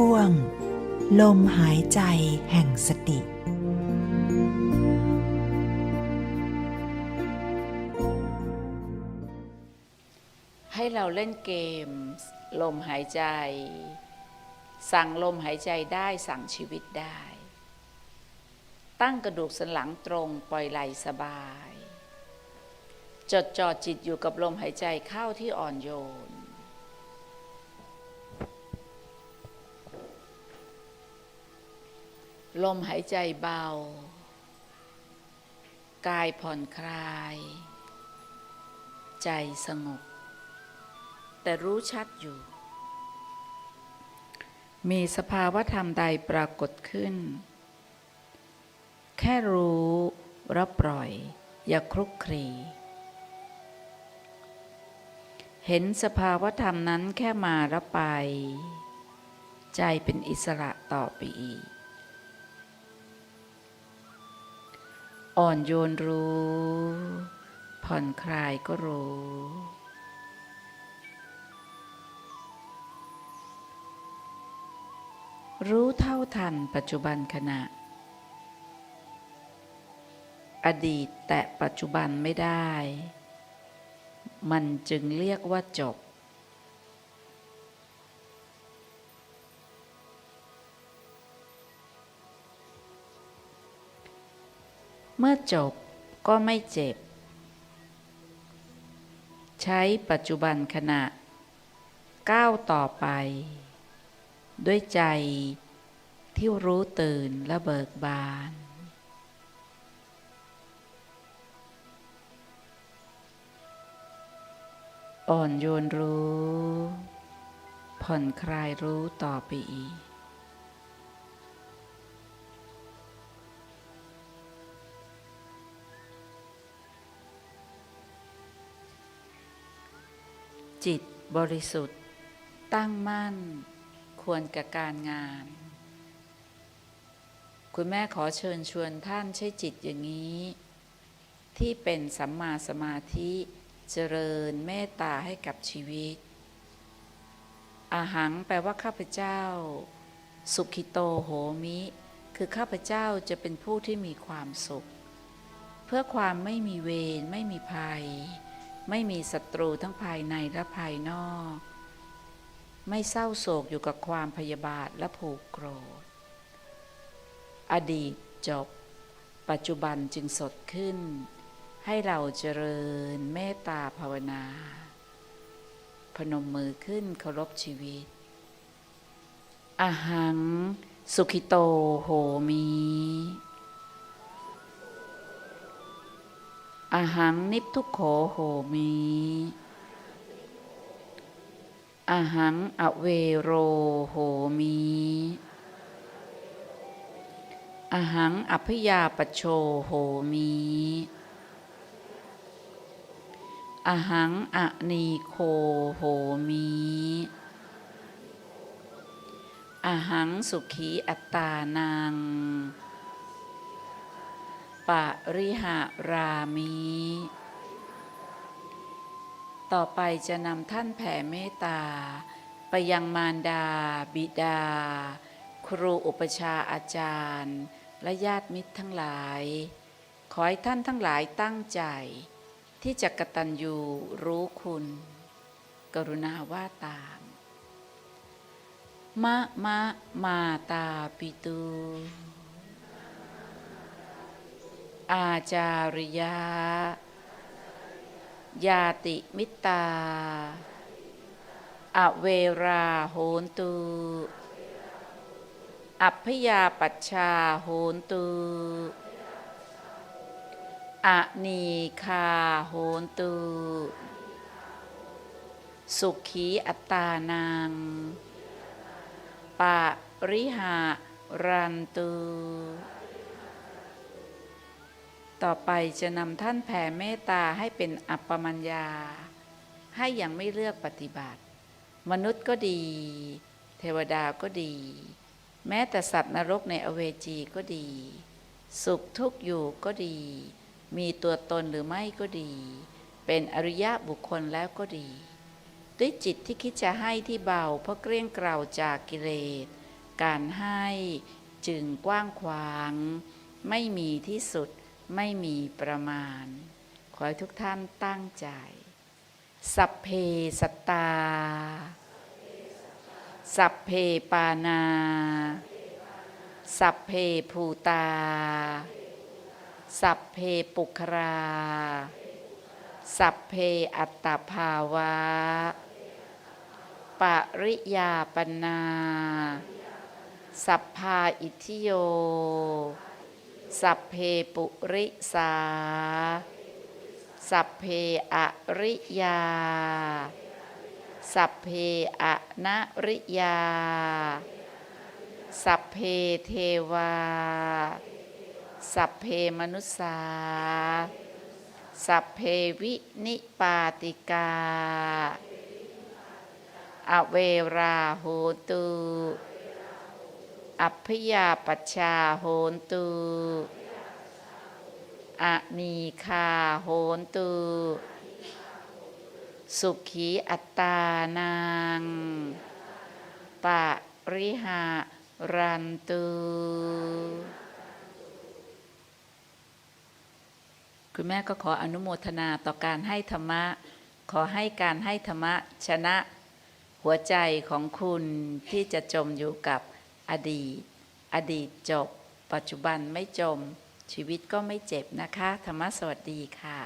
ช่วง ลมหายใจแห่งสติ ให้เราเล่นเกม ลมหายใจ สั่งลมหายใจได้สั่งชีวิตได้ ตั้งกระดูกสันหลังตรงปล่อยไหลสบาย จดจ่อจิตอยู่กับลมหายใจเข้าที่อ่อนโยน ลมหายใจเบา กายผ่อนคลาย ใจสงบ แต่รู้ชัดอยู่ มีสภาวะธรรมใดปรากฏขึ้น แค่รู้รับปล่อย อย่าคลุกคลี เห็นสภาวะธรรมนั้นแค่มาแล้วไป ใจเป็นอิสระต่อไปอีก อ่อนโยนรู้ ผ่อนคลายก็รู้ รู้เท่าทันปัจจุบันขณะ อดีตแต่ปัจจุบันไม่ได้ มันจึงเรียกว่าจบ เมื่อจบก็ไม่เจ็บ ใช้ปัจจุบันขณะ ก้าวต่อไป ด้วยใจที่รู้ตื่นและเบิกบาน อ่อนโยนรู้ ผ่อนคลายรู้ต่อไปอีก จิตบริสุทธิ์ ตั้งมั่น ควรกับการงาน คุณแม่ขอเชิญชวนท่านใช้จิตอย่างนี้ ที่เป็นสัมมาสมาธิเจริญเมตตาให้กับชีวิต อาหังแปลว่าข้าพเจ้า สุขิโตโหมิ คือข้าพเจ้าจะเป็นผู้ที่มีความสุข เพื่อความไม่มีเวรไม่มีภัย ไม่มีศัตรูทั้งภายในและภายนอก ไม่เศร้าโศกอยู่กับความพยาบาทและผูกโกรธ อดีตจบ ปัจจุบันจึงสดขึ้น ให้เราเจริญเมตตาภาวนา พนมมือขึ้นเคารพชีวิตอาหัง สุขิโตโหมี อาหังนิพทุกโขโหมีอาหังอเวโรโหมีอาหังอพยาปโชโหมีอาหังอนีโคโหมีอาหังสุขีอัตตานัง ปะริหารามีต่อไปจะนำท่านแผ่เมตตา ไปยังมารดา บิดา ครูอุปชาอาจารย์ และญาติมิตรทั้งหลาย ขอให้ท่านทั้งหลายตั้งใจ ที่จะกตัญญูรู้คุณ กรุณาว่าตาม มะมะมาตาปิตู อาจาริยายาติมิตา อเวราโหนตุ อัพยาปัชชาโหนตุอนีคาโหนตุ สุขีอัตานัง ปะริหารันตุ ต่อไปจะนำท่านแผ่เมตตาให้เป็นอัปปมัญญา ให้ยังไม่เลือกปฏิบัติ มนุษย์ก็ดี เทวดาก็ดี แม้แต่สัตว์นรกในอเวจีก็ดี สุขทุกข์อยู่ก็ดี มีตัวตนหรือไม่ก็ดี เป็นอริยะบุคคลแล้วก็ดี ด้วยจิตที่คิดจะให้ที่เบาเพราะเกลี้ยงเกล่าจากกิเลส การให้จึงกว้างขวาง ไม่มีที่สุด ไม่มีประมาณ ขอให้ทุกท่านตั้งใจ สัพเพสตตา สัพเพปานา สัพเพภูตา สัพเพปุครา สัพเพอัตตภาวะ ปริยาปนา สัพพาอิทิโย สัพเพปุริสา สัพเพอริยา สัพเพอะนริยา สัพเพเทวา สัพเพมนุษสาสัพเพวินิปาติกา อเวราโหตุ อัพยาปชาโหนตุอะนีคาโหนตุสุขีอัตตานังปะริหารันตุคุณแม่ก็ขออนุโมทนาต่อการให้ธรรมะ ขอให้การให้ธรรมะชนะ หัวใจของคุณที่จะจมอยู่กับ อดีต อดีตจบ ปัจจุบันไม่จม ชีวิตก็ไม่เจ็บนะคะ ธรรมะสวัสดีค่ะ